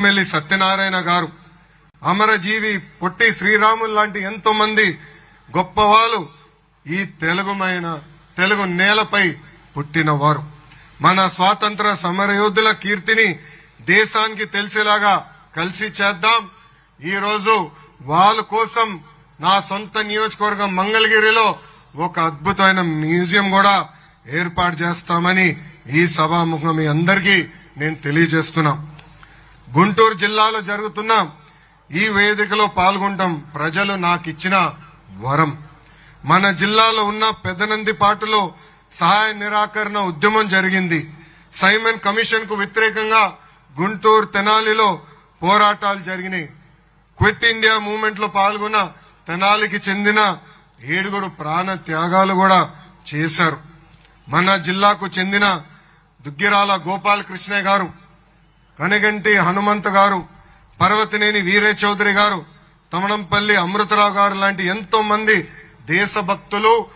MLA Satyanarayana గారు. అమరజీవి పొట్టి శ్రీరాములు లాంటి ఎంతో మంది గొప్పవాళ్ళు ఈ తెలుగుమైన తెలుగు నేలపై పుట్టినవారు. మన స్వాతంత్ర సమరయోధుల కీర్తిని దేశానికి తెలిసేలాగా కలిసి చేద్దాం. ఈరోజు వాళ్ళ కోసం నా సొంత నియోజకవర్గం మంగళగిరిలో ఒక అద్భుతమైన మ్యూజియం కూడా ఏర్పాటు చేస్తామని ఈ సభాముఖం మీ అందరికీ నేను తెలియజేస్తున్నాం. గుంటూరు జిల్లాలో జరుగుతున్న ఈ వేదికలో పాల్గొనడం ప్రజలు నాకు ఇచ్చిన వరం. మన జిల్లాలో ఉన్న పెద్దనందిపాటులో సహాయ నిరాకరణ ఉద్యమం జరిగింది. సైమన్ కమిషన్కు వ్యతిరేకంగా గుంటూరు తెనాలిలో పోరాటాలు జరిగినాయి. క్విట్ ఇండియా మూవ్మెంట్లో పాల్గొన్న తెనాలికి చెందిన ఏడుగురు ప్రాణ త్యాగాలు కూడా చేశారు. మన జిల్లాకు చెందిన దుగ్గిరాల గోపాలకృష్ణ గారు కనగంటి హనుమంత్ గారు పర్వతినేని వీరే చౌదరి గారు తమణంపల్లి అమృతరావు గారు లాంటి ఎంతో మంది దేశభక్తులు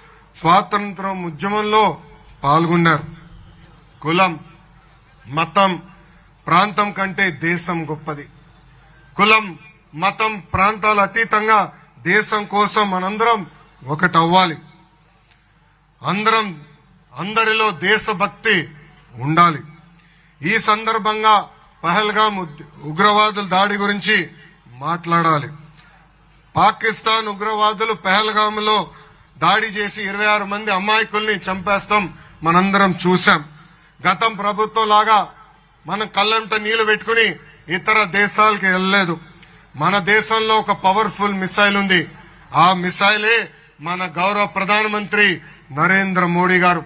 స్వాతంత్రం ఉద్యమంలో పాల్గొన్నారు. కులం మతం ప్రాంతం కంటే దేశం గొప్పది. కులం మతం ప్రాంతాల అతీతంగా దేశం కోసం మనందరం ఒకటవ్వాలి. అందరం అందరిలో దేశభక్తి ఉండాలి. ఈ సందర్భంగా పహల్గామ్ ఉగ్రవాదుల దాడి గురించి మాట్లాడాలి. పాకిస్తాన్ ఉగ్రవాదులు పహల్గామ్లో దాడి చేసి ఇరవై ఆరు మంది అమాయకుల్ని చంపేస్తాం మనందరం చూసాం గతం ప్రభుత్వం లాగా మనం కళ్ళంట నీళ్ళు పెట్టుకుని ఇతర దేశాలకు వెళ్ళలేదు. మన దేశంలో ఒక పవర్ఫుల్ మిసైల్ ఉంది. ఆ మిసైలే మన గౌరవ ప్రధానమంత్రి నరేంద్ర మోడీ గారు.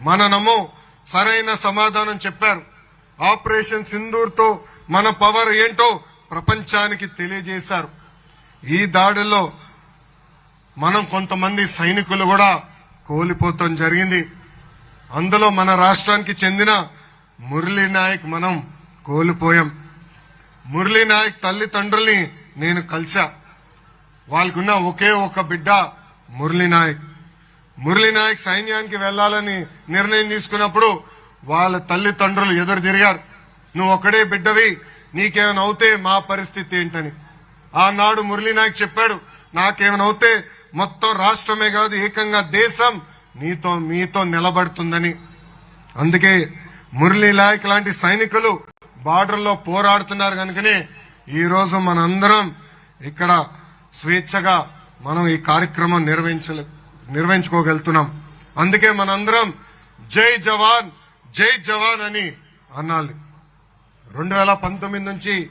మననము సరైన సమాధానం చెప్పారు. ఆపరేషన్ సింధూర్తో మన పవర్ ఏంటో ప్రపంచానికి తెలియజేశారు. ఈ దాడిలో మనం కొంతమంది సైనికులు కూడా కోల్పోతాం జరిగింది. అందులో మన రాష్ట్రానికి చెందిన మురళీ నాయక్ మనం కోల్పోయాం. మురళీ నాయక్ తల్లిదండ్రుల్ని నేను కలిసా వాళ్ళకున్న ఒకే ఒక బిడ్డ మురళీ నాయక్. మురళీ నాయక్ సైన్యానికి వెళ్ళాలని నిర్ణయం తీసుకున్నప్పుడు వాళ్ళ తల్లిదండ్రులు ఎదురు తిరిగారు. నువ్వు ఒక్కడే బిడ్డవి నీకేమైనా అవుతే మా పరిస్థితి ఏంటని. ఆనాడు మురళీ నాయక్ చెప్పాడు నాకేమైనా అవుతే మొత్తం రాష్ట్రమే కాదు ఏకంగా దేశం నీతో మీతో నిలబడుతుందని. అందుకే మురళీ నాయక్ లాంటి సైనికులు బార్డర్లో పోరాడుతున్నారు కనుకనే ఈరోజు మనందరం ఇక్కడ స్వేచ్ఛగా మనం ఈ కార్యక్రమం నిర్వహించలే నిర్వహించుకోగలుగుతున్నాం. అందుకే మనందరం జై జవాన్. జై జవాన్ అని అనాలి. రెండు వేల పంతొమ్మిది నుంచి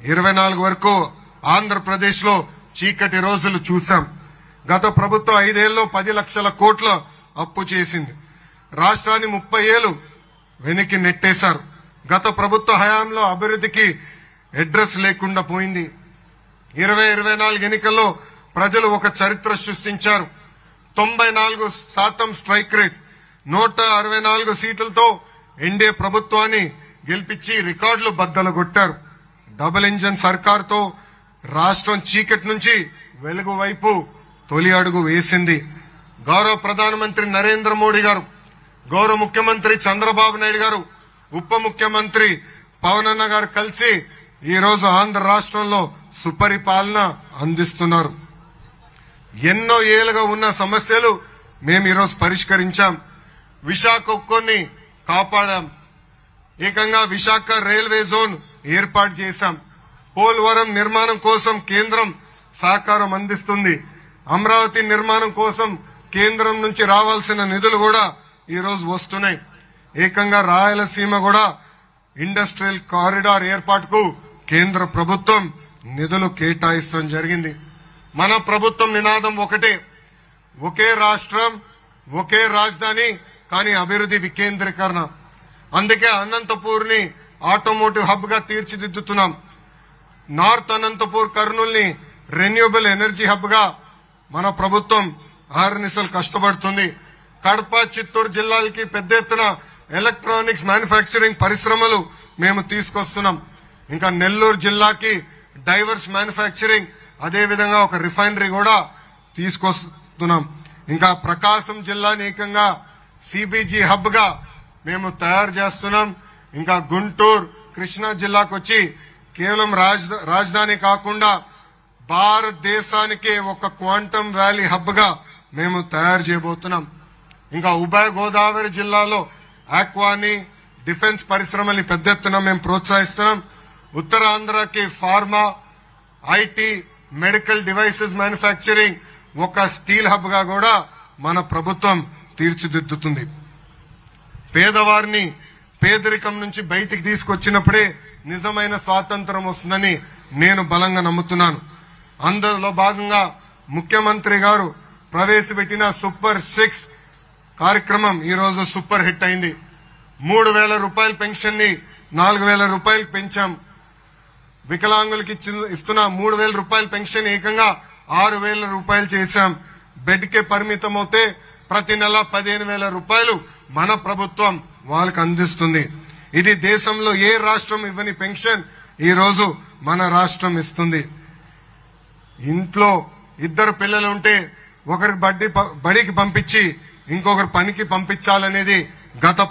ఇరవై నాలుగు వరకు ఆంధ్రప్రదేశ్లో చీకటి రోజులు చూశాం. గత ప్రభుత్వం ఐదేళ్ళలో పది లక్షల కోట్ల అప్పు చేసింది. రాష్ట్రాన్ని ముప్పై ఏళ్ళు వెనక్కి నెట్టేశారు. గత ప్రభుత్వ హయాంలో అభివృద్ధికి అడ్రస్ లేకుండా పోయింది. ఇరవై ఇరవై నాలుగు ఎన్నికల్లో ప్రజలు ఒక చరిత్ర సృష్టించారు. తొంభై నాలుగు శాతం స్ట్రైక్ రేట్ నూట అరవై నాలుగు సీట్లతో ఎన్డీఏ ప్రభుత్వాన్ని గెలిపించి రికార్డులు బద్దలు కొట్టారు డబుల్ ఇంజన్ సర్కార్తో రాష్ట్రం చీకటి నుంచి వెలుగు వైపు తొలి అడుగు వేసింది. గౌరవ ప్రధానమంత్రి నరేంద్ర మోడీ గారు గౌరవ ముఖ్యమంత్రి చంద్రబాబు నాయుడు గారు ఉప ముఖ్యమంత్రి పవనన్న గారు కలిసి ఈరోజు ఆంధ్ర రాష్ట్రంలో సుపరిపాలన అందిస్తున్నారు. ఎన్నో ఏళ్ళుగా ఉన్న సమస్యలు మేము ఈరోజు పరిష్కరించాం. విశాఖ ఉక్కుని కాపాడాం. ఏకంగా విశాఖ రైల్వే జోన్ ఏర్పాటు చేశాం. పోలవరం నిర్మాణం కోసం కేంద్రం సహకారం అందిస్తుంది. అమరావతి నిర్మాణం కోసం కేంద్రం నుంచి రావాల్సిన నిధులు కూడా ఈరోజు వస్తున్నాయి. ఏకంగా రాయలసీమ కూడా ఇండస్ట్రియల్ కారిడార్ ఏర్పాటుకు కేంద్ర ప్రభుత్వం నిధులు కేటాయిస్తాం జరిగింది. మన ప్రభుత్వం నినాదం ఒకటే. ఒకే రాష్ట్రం ఒకే రాజధాని కానీ అభివృద్ధి వికేంద్రీకరణ. అందుకే అనంతపూర్ని ఆటోమోటివ్ హబ్గా తీర్చిదిద్దుతున్నాం. నార్త్ అనంతపూర్ కర్నూల్ని రెన్యూబుల్ ఎనర్జీ హబ్గా మన ప్రభుత్వం ఆరునిసలు కష్టపడుతుంది. కడప చిత్తూరు జిల్లాలకి పెద్ద ఎత్తున ఎలక్ట్రానిక్స్ మ్యానుఫ్యాక్చరింగ్ పరిశ్రమలు మేము తీసుకొస్తున్నాం. ఇంకా నెల్లూరు జిల్లాకి డైవర్స్ మ్యానుఫ్యాక్చరింగ్ అదేవిధంగా ఒక రిఫైనరీ కూడా తీసుకొస్తున్నాం. ఇంకా ప్రకాశం జిల్లాని ఏకంగా సిబిజీ హబ్గా మేము తయారు చేస్తున్నాం. ఇంకా గుంటూరు కృష్ణా జిల్లాకు వచ్చి కేవలం రాజధాని కాకుండా భారతదేశానికే ఒక క్వాంటమ్ వ్యాలీ హబ్గా మేము తయారు చేయబోతున్నాం. ఇంకా ఉభయ గోదావరి జిల్లాలో ఆక్వాని డిఫెన్స్ పరిశ్రమల్ని పెద్ద ఎత్తున మేము ప్రోత్సహిస్తున్నాం. ఉత్తరాంధ్రకి pharma IT medical devices manufacturing ఒక స్టీల్ హబ్గా కూడా మన ప్రభుత్వం తీర్చిదిద్దుతుంది. పేదవారిని పేదరికం నుంచి బయటికి తీసుకొచ్చినప్పుడే నిజమైన స్వాతంత్రం వస్తుందని నేను బలంగా నమ్ముతున్నాను. అందులో భాగంగా ముఖ్యమంత్రి గారు ప్రవేశపెట్టిన సూపర్ సిక్స్ కార్యక్రమం ఈరోజు సూపర్ హిట్ అయింది. మూడు వేల రూపాయల పెన్షన్ని నాలుగు వేల రూపాయలు పెంచాం. వికలాంగులకి ఇస్తున్న మూడు వేల రూపాయల పెన్షన్ ఏకంగా ఆరు వేల రూపాయలు చేశాం. బెడ్ కే పరిమితం అవుతే ప్రతి నెల పదిహేను వేల రూపాయలు మన ప్రభుత్వం వాళ్ళకి అందిస్తుంది. ఇది దేశంలో ఏ రాష్ట్రం ఇవ్వని పెన్షన్ ఈరోజు మన రాష్ట్రం ఇస్తుంది. ఇంట్లో ఇద్దరు పిల్లలు ఉంటే ఒకరికి బడ్డీ బడికి పంపించి ఇంకొకరు పనికి పంపించాలనేది గత